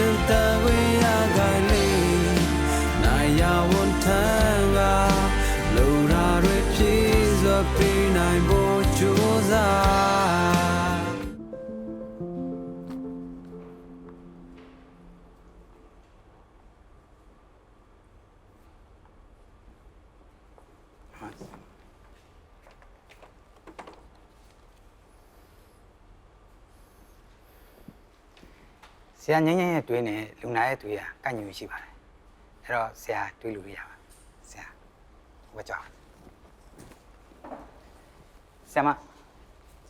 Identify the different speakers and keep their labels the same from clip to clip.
Speaker 1: sentar.
Speaker 2: ဆရာငင်းငင်းရဲ့တွေးနဲ့လူနာရဲ့တွေးကကန့်ညူရှိပါတယ်အဲ့တော့ဆရာတွေးလို့ရပါဆရာဝါကြောင်းဆရာမ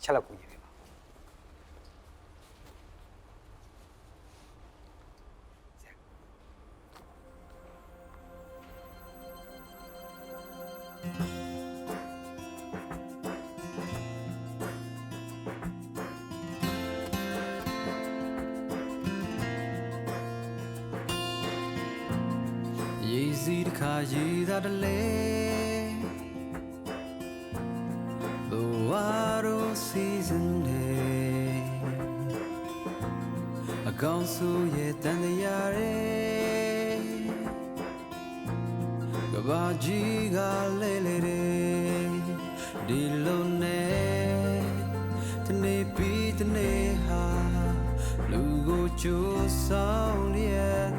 Speaker 2: ချက်လောက်ကူညီ
Speaker 1: ခါရည်သာတလေလိုဝါရို season day အကောင်ဆိုးရဲ့တန်တရားရဲကဘာကြီးကလဲလေတဲ့ဒီလိုနဲ့တနေ့ပြီးတနေ့ဟာလူကိုကြိုးဆောင်ရဲ့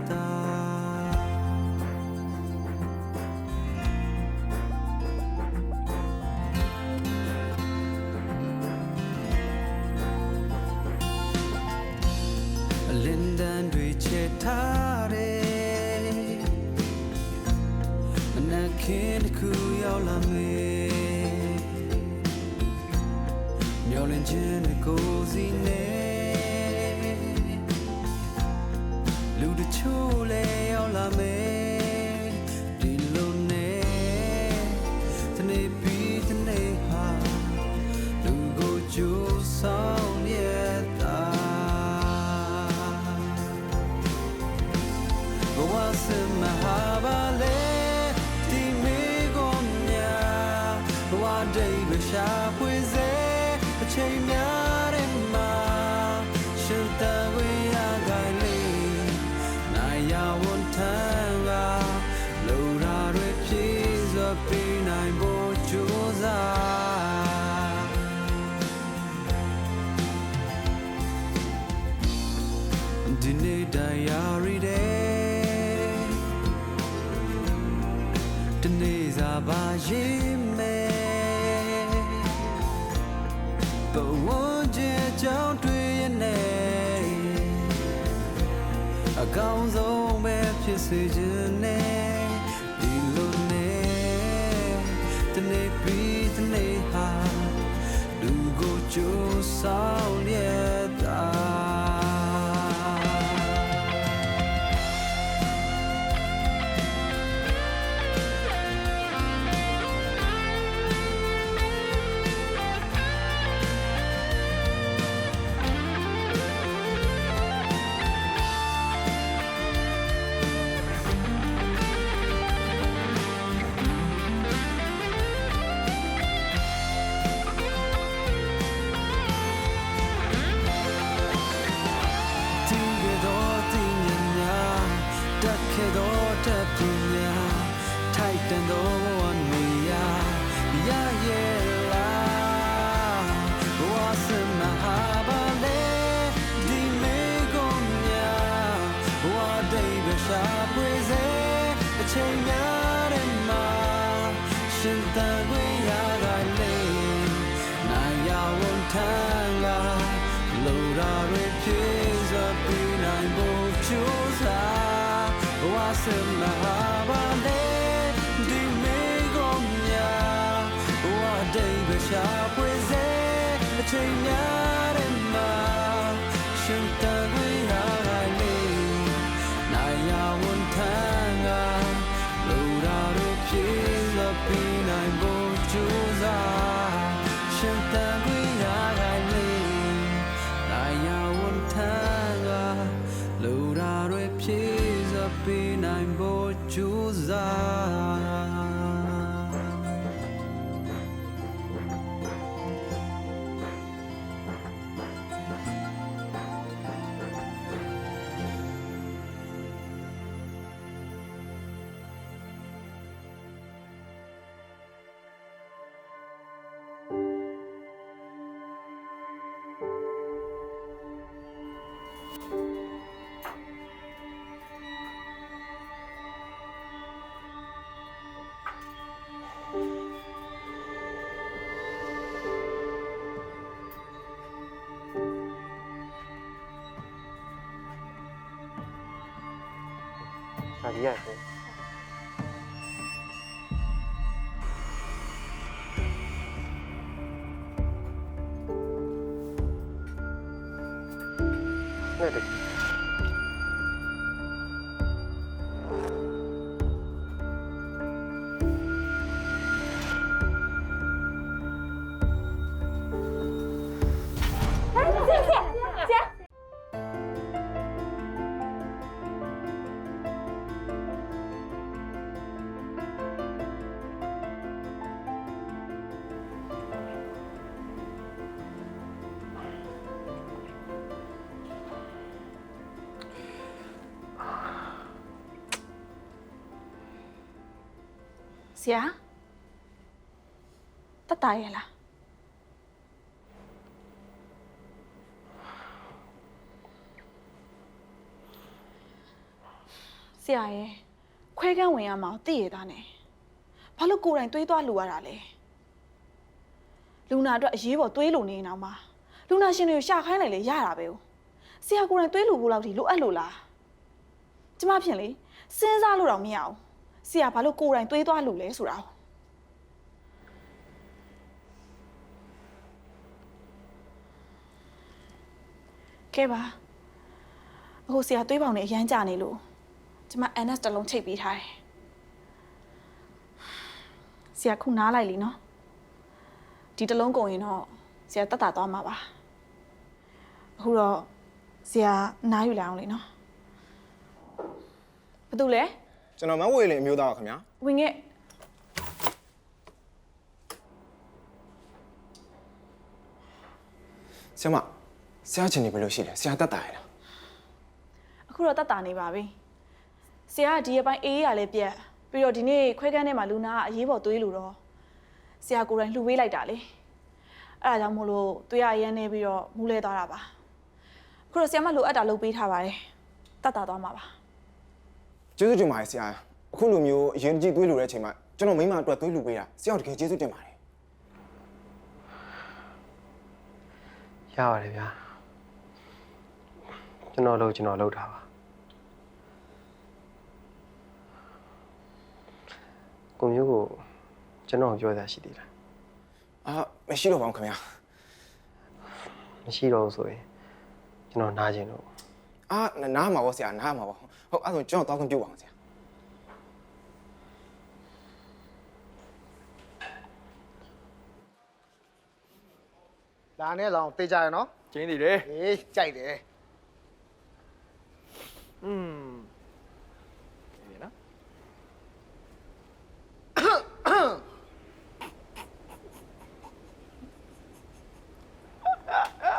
Speaker 1: လာမေမျောလင်းခြင်းကိုစီနေ ရေးမယ်ဘဝချင်းအကြောင်းတွေ့ရနေအကောင်းဆုံးပဲဖြစ်စေခြင်းနဲ့ဒီလိုနဲ့တနေ့ပြီးတနေ့ဟာလူကိုကြိုးဆောင်ရဲ့ awesome. ဒါဒီရ
Speaker 2: ဆ
Speaker 3: ရာတတ်
Speaker 4: တာရဲ့လားဆရာရဲ့ခွဲကန်းဝင်ရမှာကိုသိရတာနဲ့ဘာလို့ကိုယ်တိုင်တွေးသွားလူရတာလဲလူနာအတွက်အရေးပေါ်တွေးလို့နေနေအောင်ပါလူနာရှင်တွေကိုရှာခိုင်းလိုက်လေရတာပဲ哦ဆရာကိုယ်တိုင်တွေးလို့ဘူးလောက်ထိလိုအပ်လို့လားကျမဖြင့်လေစဉ်းစားလို့တော့မရအောင် ဆရာဘာလို့ကိုယ်တိုင်တွေးသွားလို့လဲဆိုတာကိုကဲပါအခုဆရာတွေးပေါင်နေအရမ်းကြနေလို့ကျမ NS တစ်လုံးချိတ်ပေးထားတယ်ဆရာခုနားလိုက်လीနော်ဒီတစ်လုံးကုန်ရင်တော့ဆရာတက်တာသွားမှာပါအခုတော့ဆရာနားယူလိုက်အောင်လीနော်ဘာတူလဲ
Speaker 5: ကျွန်တော်မဝေလင်အမျိုးသားပါခင်ဗျာ
Speaker 4: ဝင်ခဲ့
Speaker 5: ဆရာမဆရာချင်းနေဘယ်လိုရှိလဲဆရာတက်တာရလား
Speaker 4: အခုတော့တတ်တာနေပါပြီဆရာကဒီအပိုင်းအေးရလဲပြက်ပြီးတော့ဒီနေ့ခွဲကန်းထဲမှာလူနာကအရေးပေါ်သွေးလို့တော့ဆရာကိုယ်တိုင်လှူပေးလိုက်တာလေအဲ့ဒါကြောင့်မို့လို့သွေးရရမ်းနေပြီးတော့မူးလဲသွားတာပါအခုတော့ဆရာမလိုအပ်တာလုပ်ပေးထားပါတယ်တတ်တာသွားမှာပါ
Speaker 5: ကျေးဇူးတင်ပါတယ်ဆရာအခုလိုမျိုးအရင်ကြီးသွေးလူတဲ့အချိန်မှာကျွန်တော်မိမအတွက်သွေးလူပေးတာဆရာတကယ်ကျေးဇူးတင်ပါတယ်
Speaker 3: ရပါတယ်ဗျာကျွန်တော်လုပ်ကျွန်တော်လုပ်တာပါကိုမျိုးကိုကျွန်တော်ပြောတာရှိသေးလား
Speaker 5: အာမရှိတော့ပါဘူးခင်ဗျာ
Speaker 3: မရှိတော့ဘူးဆိုရင်ကျွန်တော်နားကျင်လို့
Speaker 5: အာနားမှာပေါ့ဆရာနားမှာပေါ့ ဟုတ်အဲ့ဒါဆိုကျွန်တော်တောက်ခွင့်ပြုပါအောင်ဆရာ
Speaker 6: လာနဲ့လောင်တေးကြရနော်
Speaker 7: ကျင်းနေတယ်
Speaker 6: အေးကြိုက်တယ်
Speaker 7: อืมဒီနော်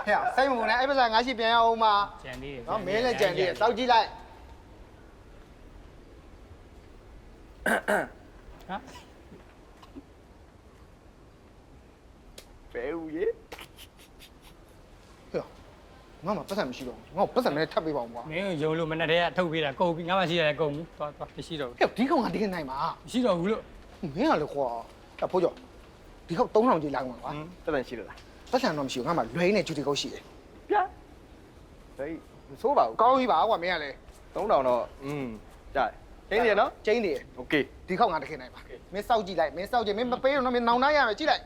Speaker 6: ဟဲ့စိတ်မဝင်နဲ့အဲ့ပစံငါရှိပြန်ရအောင်မ
Speaker 8: ကြံသေးတယ်
Speaker 6: နော်မင်းလည်းကြံသေးတယ်တောက်ကြည့်လိုက်
Speaker 8: ဟာ
Speaker 7: ဘဲဦးရေ
Speaker 6: ဟဲ့ငါမှပတ်စံမရှိတော့ဘူးငါ့ကိုပတ်စံနဲ့ထပ်ပေးပါအောင်ကွာ
Speaker 8: မင်းကိုယုံလို့မနဲ့တည်းကထုတ်ပေးတာကုန်ပြီငါမှရှိရတယ်ကုန်ပြီသွားသွားမရှိတော့
Speaker 6: ဟဲ့ဒီကောင်ကဒီကနိုင်ပါ
Speaker 8: ဘူးမရှိတော့ဘူးလို့
Speaker 6: မင်းကလည်းခွာအဖိုးကျော်ဒီခေါက်3000ကြီးလိုက်မှာကွာ
Speaker 7: တက်တန်ရှိလို့လား
Speaker 6: ပတ်စံတော့မရှိဘူးငါမှလွဲနေဂျူတီကုတ်ရှိတယ်
Speaker 7: ဗျာဟေးမဆိုးပါဘူး
Speaker 6: ကောင်းပြီပါကွာမင်းကလည်း
Speaker 7: 3000တော့อืมကြား ကျင်းနေနော်
Speaker 6: ကျင်းနေတယ်
Speaker 7: โอเค
Speaker 6: ဒီခေါက်ငါတခင်နိုင်ပါမင်းစောက်ကြည့်လိုက်မင်းစောက်ကြည့်မင်းမပေးတော့မင်းနောင်နှားရမယ်ကြည့်လိုက်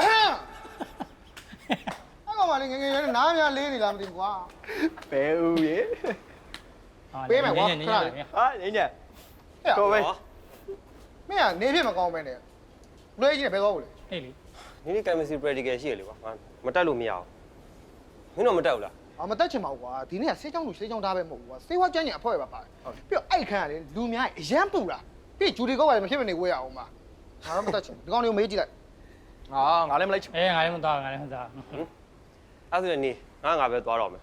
Speaker 6: အဲ့ကောင်မလေးငယ်ငယ်လေးနားများလေးနေလားမသိဘူးကွာ
Speaker 7: ဘဲဦးရေ
Speaker 6: ပေးမယ်ကွာ
Speaker 8: နင်း
Speaker 6: ခ
Speaker 8: ရ
Speaker 6: ဏ
Speaker 8: တ
Speaker 6: လေး
Speaker 8: ယ်
Speaker 7: ဟာငင်းညက်
Speaker 6: ဟဲ့
Speaker 7: ကိုပဲ
Speaker 6: မင်းကနေဖြစ်မကောင်းပဲနဲ့လွဲကြီးနဲ့ဘယ်သွားဘူးလဲ
Speaker 8: ဟေးလေ
Speaker 3: ဒီနေ့ chemistry practical ရှိရလေကွာငါမတက်လို့မရအောင်မင်းတော့မတက်ဘူးလား
Speaker 6: အမတက်ချင်ပါဘူးကွာဒီနေ့ကဆေးချောင်းလူဆေးချောင်းသားပဲမဟုတ်ဘူးကွာဆေးဝါးကျန်းကျင်အဖွဲပဲပါတယ်ပြီးတော့အဲ့ခန်းကလေလူများအရန်ပူတာပြီးဂျူဒီကောကလည်းမဖြစ်မနေဝေးရအောင်ပါငါတော့မတက်ချင်ဘူးဒီကောင်လေးကိုမေးကြည့်လိုက်
Speaker 7: ငါငါလည်းမလိုက်ချင်
Speaker 8: အဲငါလည်းမသွားငါလည်းမသွား
Speaker 3: အဲ့ဒါဆိုရင်နေငါငါပဲသွားတော့မယ်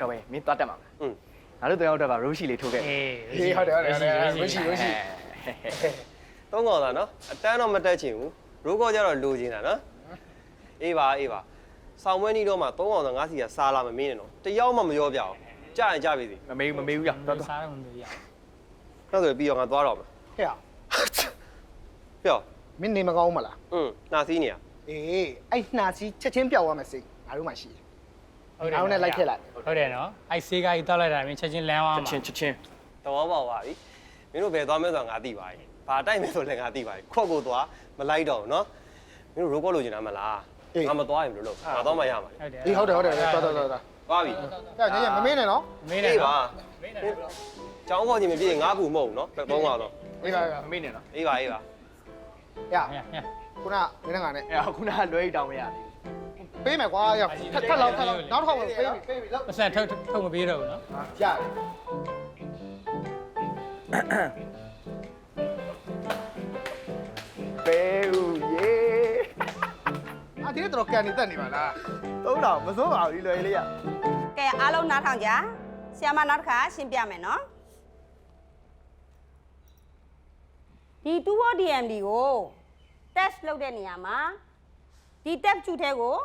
Speaker 7: တော့မင်းမင်းသွားတက်မှာ
Speaker 3: อืม
Speaker 7: ငါတို့တရားတက်ကရိုးရှိလေးထိုးခဲ့
Speaker 8: အေး
Speaker 6: ဟေးဟုတ်တယ်ဟုတ်တယ်ဟုတ်တယ်ဝရှိဝရှိ
Speaker 3: သုံးကောင်သာနော်အတန်းတော့မတက်ချင်ဘူးရိုးကောကြတော့လိုချင်တာနော်အေးပါအေးပါ ဆောင်းဝဲနီးတော့မှသုံးကောင်သာငါစီကစားလာမမင်းနဲ့နော်တယောက်မှမပြောပြအောင်ကြာရင်ကြာပြီစီ
Speaker 7: မမေးမမေးဘူးရသွားသွား
Speaker 8: စားတော့မလို့ရ
Speaker 3: အဲ့ဒါဆိုပြီးတော့ငါသွားတော့မယ်
Speaker 6: ဟဲ့
Speaker 3: ပြော
Speaker 6: မင်းနေမကောင်းမလား
Speaker 3: อืมနှာစီးနေရ
Speaker 6: အေးအဲ့နှာစီးချက်ချင်းပြောက်သွားမယ်စိတ်ငါတို့မှရှိတယ်အောင်နဲ့လိုက်ထည့်လိုက်
Speaker 8: ဟုတ်တယ်နော်အဲ့ဆေးကားကြီးတောက်လိုက်တာမင်းချက်ချင်းလမ်းသွား
Speaker 7: ချက်
Speaker 8: မှာ
Speaker 7: ချင်းချက်ချင်း
Speaker 3: သဘောပေါက်ပါပြီမင်းတို့ဘယ်သွားမဲဆိုတာငါသိပါရဲ့ဘာတိုက်မဲဆိုလည်းငါသိပါရဲ့ခွက်ကိုသွားမလိုက်တော့ဘူးနော်မင်းတို့ရိုးကောလို့ကျင်တာမလား ငါမသွားရင်ဘယ်လိုလုပ်ငါတော့မှရမှာလေ
Speaker 8: ဟုတ်တယ်
Speaker 6: အေးဟုတ်တယ်ဟုတ်တယ်တော်တော်တော်တော်
Speaker 3: သွားပြီ
Speaker 6: ကြာညညမမေးနဲ့နော်
Speaker 8: မင်းနဲ့
Speaker 3: အေးပါ
Speaker 8: မင်းနဲ့
Speaker 3: ကျောင်းပေါ်ချင်းမပြည့်ငါကူမဟုတ်ဘူးနော်သုံးပါတော့
Speaker 6: အေးပါ
Speaker 7: မမေ့နဲ့နော်
Speaker 3: အေးပါအေးပါ
Speaker 6: ရ
Speaker 8: ညည
Speaker 6: ခုနမင်းနဲ့ငါနဲ့
Speaker 7: အဲခုနကလွဲတောင်းမရသေးဘူး
Speaker 6: ပေးမယ်ကွာရထက်ထက်လောက်ထက်လောက်နောက်တစ်ခေါက်ပေးပြီပေးပြီလောက်
Speaker 8: ပတ်စံထုတ်ထုတ်မပေးတော့ဘူးနော်
Speaker 6: ရတယ်
Speaker 7: ပဲ ဦးရေ
Speaker 6: အာဒီနေ့တော့ကန်နေတက်နေပါလား
Speaker 7: သုံးတော့မစိုးပါဘူးဒီလွယ်လေးရ
Speaker 9: ကဲအားလုံးနားထောင်ကြဆီယမနောက်တစ်ခါရှင်းပြမယ်နော်ဒီ 2O DMD ကို test လုပ်တဲ့နေရာမှာဒီ tab ကျူထဲကို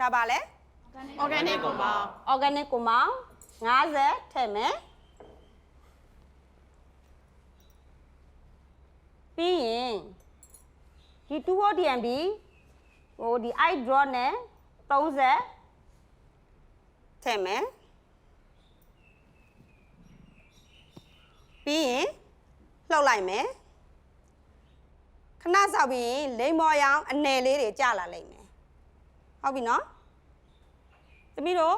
Speaker 9: ဒါပါလဲ
Speaker 4: organic compound
Speaker 9: organic compound 50ထည့်မယ်ပြီးရင်ဒီ 2O DMD ဟိုဒီ eye draw နဲ့30ထည့်မယ်ပြီးရင်လှုပ်လိုက်မယ်ခဏစောက်ပြီးရင်လိမ္မော်ရောင်အနယ်လေးတွေကျလာလိမ့်မယ်ဟုတ်ပြီနော်သမီးတို့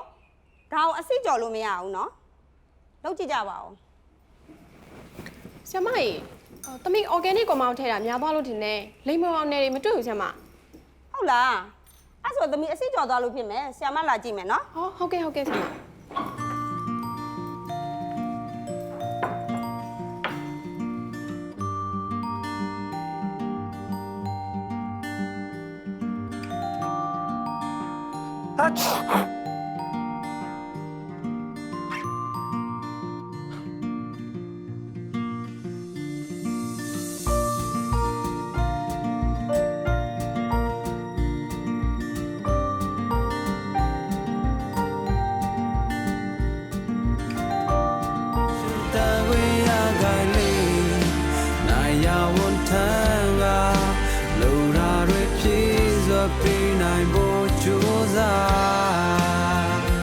Speaker 9: ဒါကိုအစိကြော်လို့မရဘူးနော်လုပ်ကြည့်ကြပါဦး
Speaker 10: ဆရာမကြီးအော်တမိ organic ကောင်မောင်းထဲတာများသွားလို့ထင်တယ်လိမ္မောအောင်နယ်တွေမတွေ့ဘူးဆရာမ
Speaker 9: ဟုတ်လားအဲ့ဆိုသမီးအစိကြော်သွားလို့ဖြစ်မယ်ဆရာမလာကြည့်မယ်နော်
Speaker 10: ဟောဟုတ်ကဲ့ဟုတ်ကဲ့ဆရာ